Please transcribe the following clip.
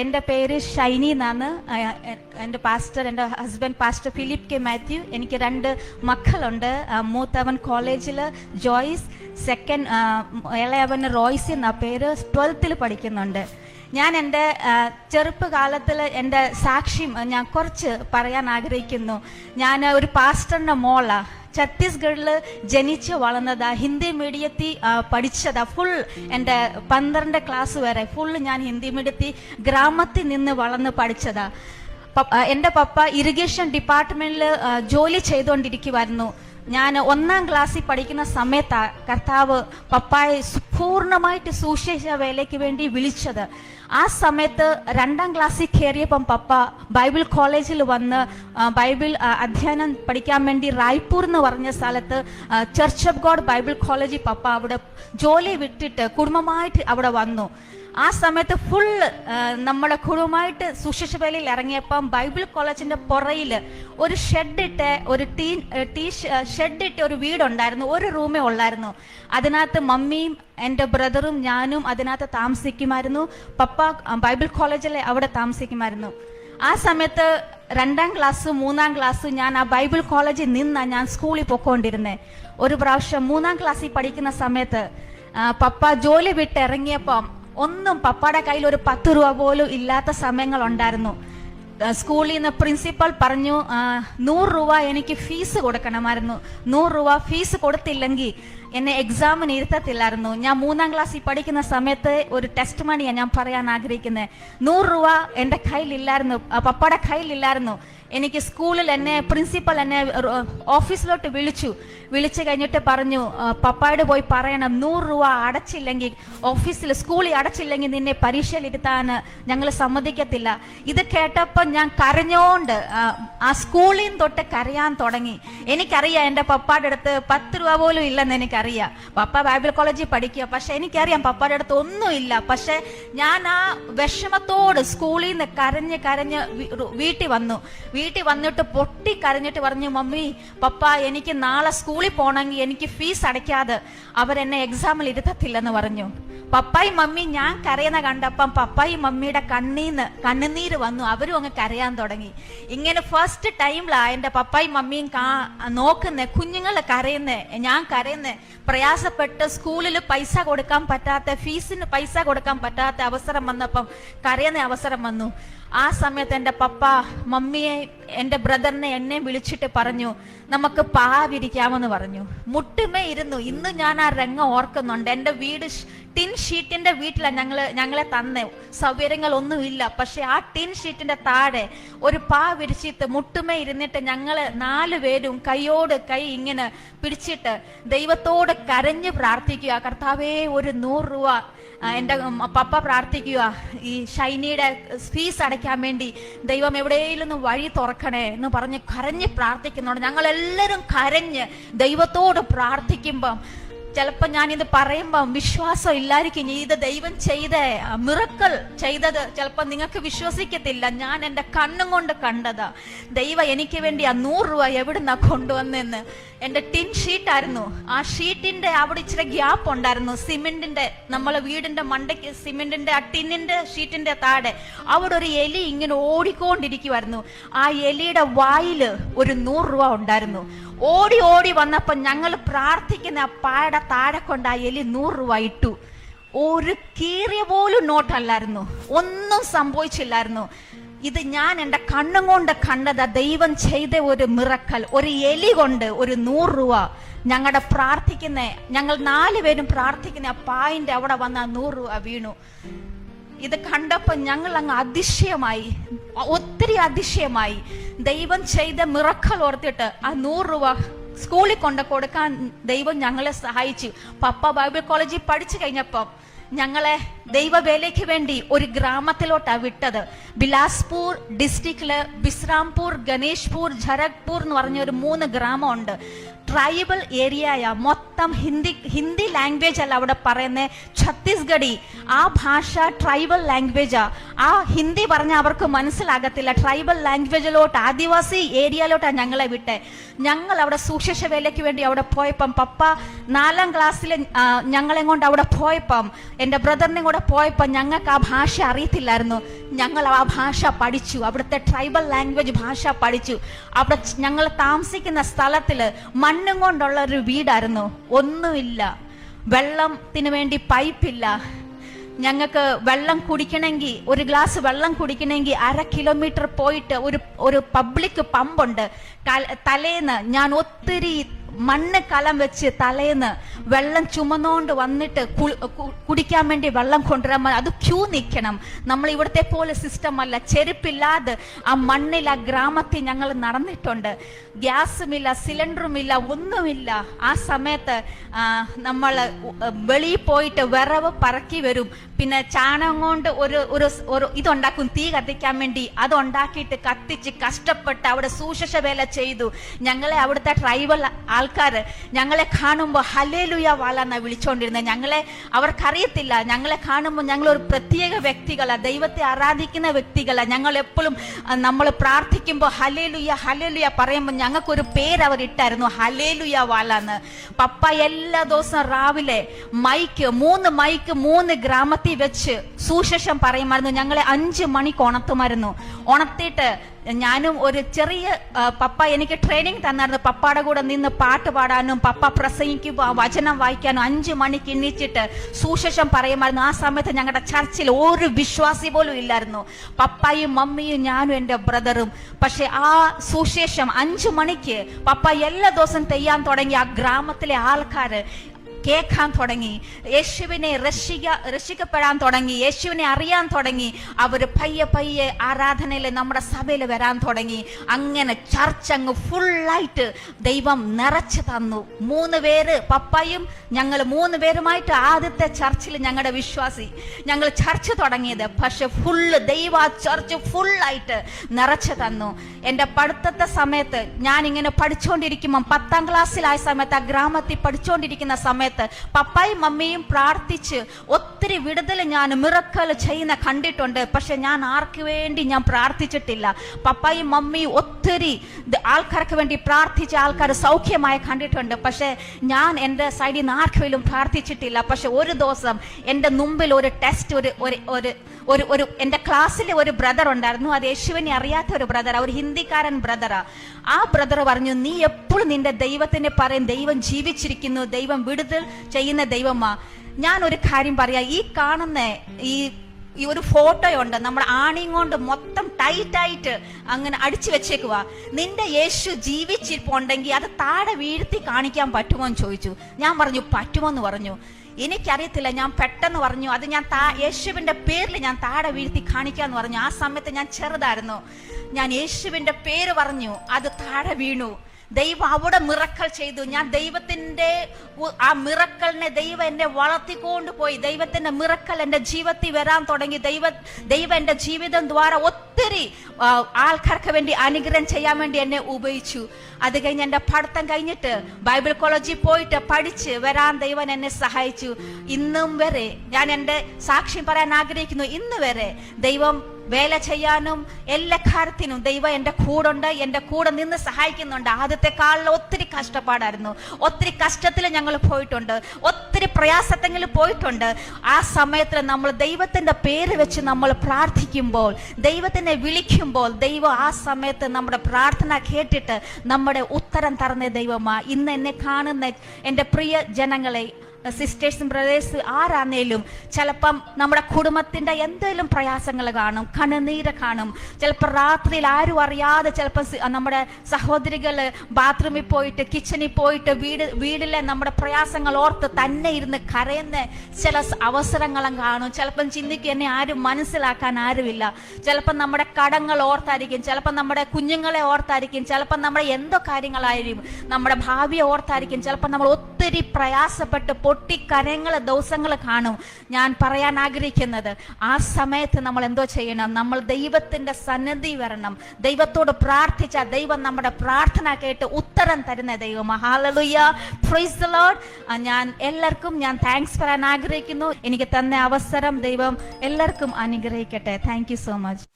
എന്റെ പേര് ഷൈനി എന്നാണ്. എന്റെ പാസ്റ്റർ എന്റെ husband pastor Philip K Mathew. എനിക്ക് രണ്ട് മക്കളുണ്ട്. മൂത്തവൻ കോളേജിൽ ജോയ്സ് സെക്കൻഡ് ഇളയവൻ റോയ്സ് എന്ന പേര്. ട്വൽത്തിൽ പഠിക്കുന്നുണ്ട്. ഞാൻ എന്റെ ചെറുപ്പകാലത്തിൽ എന്റെ സാക്ഷ്യം ഞാൻ കുറച്ച് പറയാൻ ആഗ്രഹിക്കുന്നു. ഞാൻ ഒരു പാസ്റ്ററിന്റെ മോളാ. ഛത്തീസ്ഗഡിൽ ജനിച്ച് വളർന്നതാ ഹിന്ദി മീഡിയത്തിൽ പഠിച്ചതാ ഫുൾ എന്റെ പന്ത്രണ്ട് ക്ലാസ് വരെ ഫുൾ ഞാൻ ഹിന്ദി മീഡിയത്തിൽ ഗ്രാമത്തിൽ നിന്ന് വളർന്ന് പഠിച്ചതാ. എന്റെ പപ്പ ഇറിഗേഷൻ ഡിപ്പാർട്ട്മെന്റിൽ ജോലി ചെയ്തുകൊണ്ടിരിക്കുമായിരുന്നു ഞാൻ ഒന്നാം ക്ലാസ്സിൽ പഠിക്കുന്ന സമയത്ത് കർത്താവ് പപ്പായെ പൂർണമായിട്ട് സുശേഷ വേലയ്ക്ക് വേണ്ടി വിളിച്ചത്. ആ സമയത്ത് രണ്ടാം ക്ലാസ്സിൽ കയറിയപ്പം പപ്പ ബൈബിൾ കോളേജിൽ വന്ന് ബൈബിൾ അധ്യയനം പഠിക്കാൻ വേണ്ടി റായ്പൂർ എന്ന് പറഞ്ഞ സ്ഥലത്ത് ചർച്ച് ഓഫ് ഗോഡ് ബൈബിൾ കോളേജിൽ പപ്പ അവിടെ ജോലി വിട്ടിട്ട് കുടുംബമായിട്ട് അവിടെ വന്നു. ആ സമയത്ത് ഫുൾ നമ്മുടെ കുടുംബമായിട്ട് സുശിഷ വേലയിൽ ഇറങ്ങിയപ്പം ബൈബിൾ കോളേജിന്റെ പുറയിൽ ഒരു ഷെഡ് ഇട്ട് ഒരു ടീ ടീ ഷെഡ് ഇട്ട് ഒരു വീടുണ്ടായിരുന്നു. ഒരു റൂമേ ഉള്ളായിരുന്നു. അതിനകത്ത് മമ്മിയും എന്റെ ബ്രദറും ഞാനും അതിനകത്ത് താമസിക്കുമായിരുന്നു. പപ്പ ബൈബിൾ കോളേജിൽ അവിടെ താമസിക്കുമായിരുന്നു. ആ സമയത്ത് രണ്ടാം ക്ലാസ് മൂന്നാം ക്ലാസ് ഞാൻ ആ ബൈബിൾ കോളേജിൽ നിന്നാണ് ഞാൻ സ്കൂളിൽ പൊക്കോണ്ടിരുന്നേ ഒരു പ്രാവശ്യം മൂന്നാം ക്ലാസ്സിൽ പഠിക്കുന്ന സമയത്ത് പപ്പ ജോലി വിട്ട് ഇറങ്ങിയപ്പം ഒന്നും പപ്പയുടെ കയ്യിൽ ഒരു പത്ത് രൂപ പോലും ഇല്ലാത്ത സമയങ്ങൾ ഉണ്ടായിരുന്നു സ്കൂളിൽ നിന്ന് പ്രിൻസിപ്പൽ പറഞ്ഞു നൂറ് രൂപ എനിക്ക് ഫീസ് കൊടുക്കണമായിരുന്നു. നൂറ് രൂപ ഫീസ് കൊടുത്തില്ലെങ്കിൽ എന്നെ എക്സാമിന് ഇരുത്തത്തില്ലായിരുന്നു ഞാൻ മൂന്നാം ക്ലാസ്സിൽ പഠിക്കുന്ന സമയത്ത് ഒരു ടെസ്റ്റ് മണിയാണ് ഞാൻ പറയാൻ ആഗ്രഹിക്കുന്നത് നൂറ് രൂപ എന്റെ കയ്യിലില്ലായിരുന്നു. പപ്പയുടെ കയ്യിലില്ലായിരുന്നു. എനിക്ക് സ്കൂളിൽ എന്നെ പ്രിൻസിപ്പൽ എന്നെ ഓഫീസിലോട്ട് വിളിച്ചു. വിളിച്ചു കഴിഞ്ഞിട്ട് പറഞ്ഞു "ആ, പപ്പായോട് പോയി പറയണം. നൂറ് രൂപ അടച്ചില്ലെങ്കിൽ ഓഫീസിൽ സ്കൂളിൽ അടച്ചില്ലെങ്കിൽ നിന്നെ പരീക്ഷയിലിരുത്താൻ ഞങ്ങൾ സമ്മതിക്കത്തില്ല. ഇത് കേട്ടപ്പോൾ ഞാൻ കരഞ്ഞോണ്ട് ആ, സ്കൂളിൽ തൊട്ട് കരയാൻ തുടങ്ങി. എനിക്കറിയാം എന്റെ പപ്പായുടെ അടുത്ത് പത്ത് രൂപ പോലും ഇല്ലെന്ന് എനിക്കറിയാം. പപ്പ ബൈബിൾ കോളേജിൽ പഠിക്കുക. പക്ഷെ എനിക്കറിയാം പപ്പയുടെ അടുത്ത് ഒന്നുമില്ല. പക്ഷെ ഞാൻ ആ വിഷമത്തോട് സ്കൂളിൽ നിന്ന് കരഞ്ഞ് കരഞ്ഞ് വീട്ടിൽ വന്നു. വീട്ടിൽ വന്നിട്ട് പൊട്ടി കരഞ്ഞിട്ട് പറഞ്ഞു മമ്മി പപ്പ എനിക്ക് നാളെ സ്കൂളിൽ പോകണമെങ്കിൽ എനിക്ക് ഫീസ് അടയ്ക്കാതെ അവരെന്നെ എക്സാമിൽ ഇരുത്തത്തില്ലെന്ന് പറഞ്ഞു. പപ്പായും മമ്മി ഞാൻ കരയുന്ന കണ്ടപ്പം പപ്പായും മമ്മിയുടെ കണ്ണീന്ന് കണ്ണുനീര് വന്നു. അവരും അങ്ങ് കരയാൻ തുടങ്ങി. ഇങ്ങനെ ഫസ്റ്റ് ടൈമിലാ എന്റെ പപ്പായും മമ്മിയും കാ നോക്കുന്നേ കുഞ്ഞുങ്ങൾ കരയുന്നേ ഞാൻ കരയുന്നേ. പ്രയാസപ്പെട്ട് സ്കൂളിൽ പൈസ കൊടുക്കാൻ പറ്റാത്ത ഫീസിന് പൈസ കൊടുക്കാൻ പറ്റാത്ത അവസരം വന്നപ്പം കരയുന്ന അവസരം വന്നു. ആ സമയത്ത് എന്റെ പപ്പ മമ്മിയെ എന്റെ ബ്രദറിനെ എന്നെ വിളിച്ചിട്ട് പറഞ്ഞു നമുക്ക് പാവിരിക്കാമെന്ന് പറഞ്ഞു. മുട്ടുമേ ഇരുന്നു. ഇന്ന് ഞാൻ ആ രംഗം ഓർക്കുന്നുണ്ട്. എന്റെ വീട് ടിൻ ഷീറ്റിന്റെ വീട്ടിലാണ് ഞങ്ങൾ ഞങ്ങളെ തന്ന. തന്നെ സൗകര്യങ്ങളൊന്നുമില്ല. പക്ഷെ ആ ടിൻ ഷീറ്റിന്റെ താഴെ ഒരു പാ വിരിച്ചിട്ട് മുട്ടുമേ ഇരുന്നിട്ട് ഞങ്ങൾ നാല് പേരും കൈയോട് കൈ ഇങ്ങനെ പിടിച്ചിട്ട് ദൈവത്തോട് കരഞ്ഞു പ്രാർത്ഥിക്കുക. കർത്താവേ ഒരു നൂറ് രൂപ എന്റെ പപ്പ പ്രാർത്ഥിക്കുക. ഈ ഷൈനിയുടെ ഫീസ് അടയ്ക്കാൻ വേണ്ടി ദൈവം എവിടെയെങ്കിലും വഴി തുറക്കണേ എന്ന് പറഞ്ഞ് കരഞ്ഞ് പ്രാർത്ഥിക്കുന്നുണ്ട് ഞങ്ങൾ എല്ലാവരും കരഞ്ഞ് ദൈവത്തോട് പ്രാർത്ഥിക്കുമ്പം ചിലപ്പോൾ ഞാനിത് പറയുമ്പം വിശ്വാസം ഇല്ലായിരിക്കും. ഇത് ദൈവം ചെയ്ത മിറക്കൽ ചെയ്തത് ചിലപ്പോൾ നിങ്ങൾക്ക് വിശ്വസിക്കത്തില്ല. ഞാൻ എന്റെ കണ്ണും കൊണ്ട് കണ്ടതാ. ദൈവം എനിക്ക് വേണ്ടി ആ നൂറ് രൂപ എവിടുന്നാ കൊണ്ടുവന്നെന്ന് എന്റെ ടിൻ ഷീറ്റ് ആയിരുന്നു. ആ ഷീറ്റിന്റെ അവിടെ ഇച്ചിരി ഗ്യാപ്പ് ഉണ്ടായിരുന്നു. സിമെന്റിന്റെ നമ്മളെ വീടിന്റെ മണ്ടയ്ക്ക് സിമെന്റിന്റെ ആ ടിന്നിന്റെ ഷീറ്റിന്റെ താഴെ. അവിടെ ഒരു എലി ഇങ്ങനെ ഓടിക്കൊണ്ടിരിക്കുമായിരുന്നു ആ എലിയുടെ വായിൽ ഒരു നൂറ് രൂപ ഉണ്ടായിരുന്നു. ഓടി ഓടി വന്നപ്പോൾ ഞങ്ങൾ പ്രാർത്ഥിക്കുന്ന ആ പായുടെ താഴെ കൊണ്ട് ആ എലി നൂറ് രൂപ ഇട്ടു. ഒരു കീറിയ പോലും നോട്ടല്ലായിരുന്നു. ഒന്നും സംഭവിച്ചില്ലായിരുന്നു. ഇത് ഞാൻ എന്റെ കണ്ണും കൊണ്ട് കണ്ടതാ ദൈവം ചെയ്ത ഒരു മിറക്കൽ. ഒരു എലി കൊണ്ട് ഒരു നൂറ് രൂപ ഞങ്ങളുടെ പ്രാർത്ഥിക്കുന്ന ഞങ്ങൾ നാലുപേരും പ്രാർത്ഥിക്കുന്ന ആ പായിന്റെ അവിടെ വന്ന നൂറ് രൂപ വീണു. ഇത് കണ്ടപ്പോൾ ഞങ്ങൾ അങ്ങ് അതിശയമായി ഒത്തിരി അതിശയമായി. ദൈവം ചെയ്ത മിറക്കൽ ഓർത്തിട്ട് ആ നൂറ് രൂപ സ്കൂളിൽ കൊണ്ട് കൊടുക്കാൻ ദൈവം ഞങ്ങളെ സഹായിച്ചു. പപ്പ ബൈബിൾ കോളേജിൽ പഠിച്ചു കഴിഞ്ഞപ്പം ഞങ്ങളെ ദൈവവേലയ്ക്ക് വേണ്ടി ഒരു ഗ്രാമത്തിലോട്ടാ വിട്ടത്. ബിലാസ്പൂർ ഡിസ്ട്രിക്റ്റിൽ ബിസ്രാംപൂർ ഗണേഷ്പൂർ ഝരഗ്പൂർ എന്ന് പറഞ്ഞ ഒരു മൂന്ന് ഗ്രാമമുണ്ട്. ട്രൈബൽ ഏരിയയാ മൊത്തം ഹിന്ദി ഹിന്ദി ലാംഗ്വേജ് അല്ല അവിടെ പറയുന്നത് ഛത്തീസ്ഗഡി ആ ഭാഷ ട്രൈബൽ ലാംഗ്വേജാ. ആ ഹിന്ദി പറഞ്ഞാൽ അവർക്ക് മനസ്സിലാകത്തില്ല. ട്രൈബൽ ലാംഗ്വേജിലോട്ട് ആദിവാസി ഏരിയയിലോട്ടാണ് ഞങ്ങളെ വിട്ടെ. ഞങ്ങൾ അവിടെ സുശേഷ വേലയ്ക്ക് വേണ്ടി അവിടെ പോയപ്പം പപ്പ നാലാം ക്ലാസ്സിൽ ഞങ്ങളെ കൊണ്ട് അവിടെ പോയപ്പം എന്റെ ബ്രദറിനെ കൂടെ പോയപ്പോൾ ഞങ്ങൾക്ക് ആ ഭാഷ അറിയത്തില്ലായിരുന്നു. ഞങ്ങൾ ആ ഭാഷ പഠിച്ചു. അവിടുത്തെ ട്രൈബൽ ലാംഗ്വേജ് ഭാഷ പഠിച്ചു. അവിടെ ഞങ്ങൾ താമസിക്കുന്ന സ്ഥലത്തിൽ മണ്ണും കൊണ്ടുള്ള ഒരു വീടായിരുന്നു. ഒന്നുമില്ല. വെള്ളത്തിന് വേണ്ടി പൈപ്പില്ല. ഞങ്ങൾക്ക് വെള്ളം കുടിക്കണമെങ്കിൽ ഒരു ഗ്ലാസ് വെള്ളം കുടിക്കണമെങ്കിൽ അര കിലോമീറ്റർ പോയിട്ട് ഒരു ഒരു പബ്ലിക് പമ്പുണ്ട് തലേന്ന് ഞാൻ ഒത്തിരി മണ്ണ് കലം വെച്ച് തലേന്ന് വെള്ളം ചുമന്നുകൊണ്ട് വന്നിട്ട് കുടിക്കാൻ വേണ്ടി വെള്ളം കൊണ്ടുവരാൻ അത് ക്യൂ നിൽക്കണം. നമ്മൾ ഇവിടുത്തെ പോലെ സിസ്റ്റം അല്ല. ചെരുപ്പില്ലാതെ ആ മണ്ണിൽ ആ ഗ്രാമത്തിൽ ഞങ്ങൾ നടന്നിട്ടുണ്ട്. ഗ്യാസുമില്ല സിലിണ്ടറുമില്ല ഒന്നുമില്ല. ആ സമയത്ത് നമ്മൾ വെളിയിൽ പോയിട്ട് വിറവ് പറക്കി വരും. പിന്നെ ചാണകം കൊണ്ട് ഒരു ഒരു ഇതുണ്ടാക്കും തീ കത്തിക്കാൻ വേണ്ടി. അത് ഉണ്ടാക്കിയിട്ട് കത്തിച്ച് കഷ്ടപ്പെട്ട് അവിടെ സൂശിഷ വേല ചെയ്തു. ഞങ്ങളെ അവിടുത്തെ ട്രൈബൽ ആൾക്കാർ ഞങ്ങളെ കാണുമ്പോൾ ഹലേലുയ വാല എന്നാ ഞങ്ങളെ അവർക്കറിയത്തില്ല. ഞങ്ങളെ കാണുമ്പോൾ ഞങ്ങൾ ഒരു പ്രത്യേക വ്യക്തികളാ. ദൈവത്തെ ആരാധിക്കുന്ന വ്യക്തികളാ. ഞങ്ങൾ എപ്പോഴും നമ്മൾ പ്രാർത്ഥിക്കുമ്പോൾ ഹലേലുയ ഹലേലുയ പറയുമ്പോൾ ഞങ്ങൾക്കൊരു പേര് അവർ ഇട്ടായിരുന്നു. ഹലേലുയ വാല എന്ന് പപ്പ എല്ലാ ദിവസവും രാവിലെ മൈക്ക് മൂന്ന് മൈക്ക് മൂന്ന് ഗ്രാമത്തിൽ വെച്ച് സുശേഷം പറയുമായിരുന്നു ഞങ്ങളെ അഞ്ച് മണി ഉണർത്തുമായിരുന്നു ഉണർത്തിയിട്ട് ഞാനും ഒരു ചെറിയ പപ്പ എനിക്ക് ട്രെയിനിങ് തന്നായിരുന്നു. പപ്പയുടെ കൂടെ നിന്ന് പാട്ട് പാടാനും പപ്പ പ്രസംഗിക്കുമ്പോൾ വചനം വായിക്കാനും അഞ്ച് മണിക്ക് എണ്ണിച്ചിട്ട് സുശേഷം പറയുമായിരുന്നു. ആ സമയത്ത് ഞങ്ങളുടെ ചർച്ചിൽ ഒരു വിശ്വാസി പോലും ഇല്ലായിരുന്നു. പപ്പയും മമ്മിയും ഞാനും എന്റെ ബ്രദറും. പക്ഷെ ആ സുശേഷം അഞ്ചു മണിക്ക് പപ്പ എല്ലാ ദിവസവും തെയ്യാൻ തുടങ്ങി ആ ഗ്രാമത്തിലെ ആൾക്കാർ കേൾക്കാൻ തുടങ്ങി. യേശുവിനെ രക്ഷിക രക്ഷിക്കപ്പെടാൻ തുടങ്ങി. യേശുവിനെ അറിയാൻ തുടങ്ങി. അവർ പയ്യെ പയ്യെ ആരാധനയിൽ നമ്മുടെ സഭയിൽ വരാൻ തുടങ്ങി. അങ്ങനെ ചർച്ച അങ്ങ് ഫുള്ളായിട്ട് ദൈവം നിറച്ചു തന്നു. മൂന്ന് പേര് പപ്പയും ഞങ്ങൾ മൂന്ന് പേരുമായിട്ട് ആദ്യത്തെ ചർച്ചിൽ ഞങ്ങളുടെ വിശ്വാസി. ഞങ്ങൾ ചർച്ച് തുടങ്ങിയത്. പക്ഷെ ഫുള്ള് ദൈവ ചർച്ച് ഫുള്ളായിട്ട് നിറച്ചു തന്നു. എന്റെ പഠിത്തത്തെ സമയത്ത് ഞാൻ ഇങ്ങനെ പഠിച്ചുകൊണ്ടിരിക്കുമ്പം പത്താം ക്ലാസ്സിലായ സമയത്ത് ആ ഗ്രാമത്തിൽ പഠിച്ചുകൊണ്ടിരിക്കുന്ന സമയത്ത് പപ്പായും മമ്മിയും പ്രാർത്ഥിച്ച് ഒത്തിരി വിടുതൽ ഞാൻ മിറക്കൽ ചെയ്യുന്ന കണ്ടിട്ടുണ്ട്. പക്ഷെ ഞാൻ ആർക്ക് വേണ്ടി ഞാൻ പ്രാർത്ഥിച്ചിട്ടില്ല. പപ്പായും മമ്മിയും ഒത്തിരി ആൾക്കാർക്ക് വേണ്ടി പ്രാർത്ഥിച്ച ആൾക്കാർ സൗഖ്യമായി കണ്ടിട്ടുണ്ട്. പക്ഷെ ഞാൻ എന്റെ സൈഡിൽ നിന്ന് ആർക്കെങ്കിലും പ്രാർത്ഥിച്ചിട്ടില്ല. പക്ഷെ ഒരു ദിവസം എന്റെ മുമ്പിൽ ഒരു ടെസ്റ്റ് ഒരു ഒരു ഒരു ഒരു എന്റെ ക്ലാസ്സിൽ ഒരു ബ്രദർ ഉണ്ടായിരുന്നു. അത് യേശുവിനെ അറിയാത്ത ഒരു ബ്രദറാ ഒരു ഹിന്ദിക്കാരൻ ബ്രദറാ ആ ബ്രദർ പറഞ്ഞു നീ എപ്പോഴും നിന്റെ ദൈവത്തിനെ പറയും ദൈവം ജീവിച്ചിരിക്കുന്നു ദൈവം വിടുതൽ ചെയ്യുന്ന ദൈവമാ. ഞാൻ ഒരു കാര്യം പറയാം ഈ കാണുന്ന ഈ ഈ ഒരു ഫോട്ടോയുണ്ട് നമ്മൾ ആണിയും കൊണ്ട് മൊത്തം ടൈറ്റ് ആയിട്ട് അങ്ങനെ അടിച്ചു വെച്ചേക്കുക നിന്റെ യേശു ജീവിച്ചിരിപ്പുണ്ടെങ്കിൽ അത് താഴെ വീഴ്ത്തി കാണിക്കാൻ പറ്റുമോ എന്ന് ചോദിച്ചു. ഞാൻ പറഞ്ഞു പറ്റുമോ? എന്ന് പറഞ്ഞു. എനിക്കറിയത്തില്ല ഞാൻ പെട്ടെന്ന് പറഞ്ഞു അത് ഞാൻ താ യേശുവിന്റെ പേരിൽ ഞാൻ താഴെ വീഴ്ത്തി കാണിക്കാന്ന് പറഞ്ഞു. ആ സമയത്ത് ഞാൻ ചെറുതായിരുന്നു. ഞാൻ യേശുവിന്റെ പേര് പറഞ്ഞു അത് താഴെ വീണു. ദൈവം അവിടെ മിറക്കൽ ചെയ്തു. ഞാൻ ദൈവത്തിന്റെ ആ മിറക്കലിനെ ദൈവം എന്നെ വളർത്തിക്കൊണ്ട് പോയി. ദൈവത്തിന്റെ മിറക്കൽ എന്റെ ജീവിതത്തിൽ വരാൻ തുടങ്ങി. ദൈവ ദൈവം എന്റെ ജീവിതം ദ്വാര ഒത്തിരി ആൾക്കാർക്ക് വേണ്ടി അനുഗ്രഹം ചെയ്യാൻ വേണ്ടി എന്നെ ഉപയോഗിച്ചു. അത് കഴിഞ്ഞ് എന്റെ പഠിത്തം കഴിഞ്ഞിട്ട് ബൈബിൾ കോളേജിൽ പോയിട്ട് പഠിച്ച് വരാൻ ദൈവം എന്നെ സഹായിച്ചു. ഇന്നും വരെ ഞാൻ എന്റെ സാക്ഷ്യം പറയാൻ ആഗ്രഹിക്കുന്നു. ഇന്ന് വരെ ദൈവം വേല ചെയ്യാനും എല്ലാ കാര്യത്തിനും ദൈവം എന്റെ കൂടുണ്ട് എന്റെ കൂടെ നിന്ന് സഹായിക്കുന്നുണ്ട്. കാലിൽ ഒത്തിരി കഷ്ടപ്പാടായിരുന്നു. ഒത്തിരി കഷ്ടത്തിൽ ഞങ്ങൾ പോയിട്ടുണ്ട്. ഒത്തിരി പ്രയാസത്തെങ്കിൽ പോയിട്ടുണ്ട്. ആ സമയത്തിൽ നമ്മൾ ദൈവത്തിന്റെ പേര് വെച്ച് നമ്മൾ പ്രാർത്ഥിക്കുമ്പോൾ ദൈവത്തിനെ വിളിക്കുമ്പോൾ ദൈവം ആ സമയത്ത് നമ്മുടെ പ്രാർത്ഥന കേട്ടിട്ട് നമ്മുടെ ഉത്തരം തരുന്ന ദൈവമാ ഇന്ന് എന്നെ കാണുന്ന എന്റെ പ്രിയ ജനങ്ങളെ സിസ്റ്റേഴ്സും ബ്രദേഴ്സ് ആരാന്നേലും ചിലപ്പം നമ്മുടെ കുടുംബത്തിന്റെ എന്തെങ്കിലും പ്രയാസങ്ങൾ കാണും കണ്ണുനീര് കാണും. ചിലപ്പോൾ രാത്രിയിൽ ആരും അറിയാതെ ചിലപ്പോൾ നമ്മുടെ സഹോദരികൾ ബാത്റൂമിൽ പോയിട്ട് കിച്ചണിൽ പോയിട്ട് വീട് വീട്ടിലെ നമ്മുടെ പ്രയാസങ്ങൾ ഓർത്ത് തന്നെ ഇരുന്ന് കരയുന്ന ചില അവസരങ്ങളും കാണും. ചിലപ്പം ചിന്തിക്കുക എന്നെ ആരും മനസ്സിലാക്കാൻ ആരുമില്ല. ചിലപ്പം നമ്മുടെ കടങ്ങൾ ഓർത്തായിരിക്കും ചിലപ്പം നമ്മുടെ കുഞ്ഞുങ്ങളെ ഓർത്തായിരിക്കും ചിലപ്പം നമ്മുടെ എന്തോ കാര്യങ്ങളായിരിക്കും നമ്മുടെ ഭാവിയെ ഓർത്തായിരിക്കും ചിലപ്പം നമ്മൾ ഒത്തിരി പ്രയാസപ്പെട്ട് പൊട്ടിക്കരങ്ങൾ ദിവസങ്ങൾ കാണും. ഞാൻ പറയാൻ ആഗ്രഹിക്കുന്നത് ആ സമയത്ത് നമ്മൾ എന്തോ ചെയ്യണം? നമ്മൾ ദൈവത്തിന്റെ സന്നദ്ധി വരണം. ദൈവത്തോട് പ്രാർത്ഥിച്ച ദൈവം നമ്മുടെ പ്രാർത്ഥന കേട്ട് ഉത്തരം തരുന്ന ദൈവം. ഹാലലുയ്യ ഞാൻ എല്ലാവർക്കും ഞാൻ താങ്ക്സ് പറയാൻ ആഗ്രഹിക്കുന്നു. എനിക്ക് തന്ന അവസരം ദൈവം എല്ലാവർക്കും അനുഗ്രഹിക്കട്ടെ. Thank so much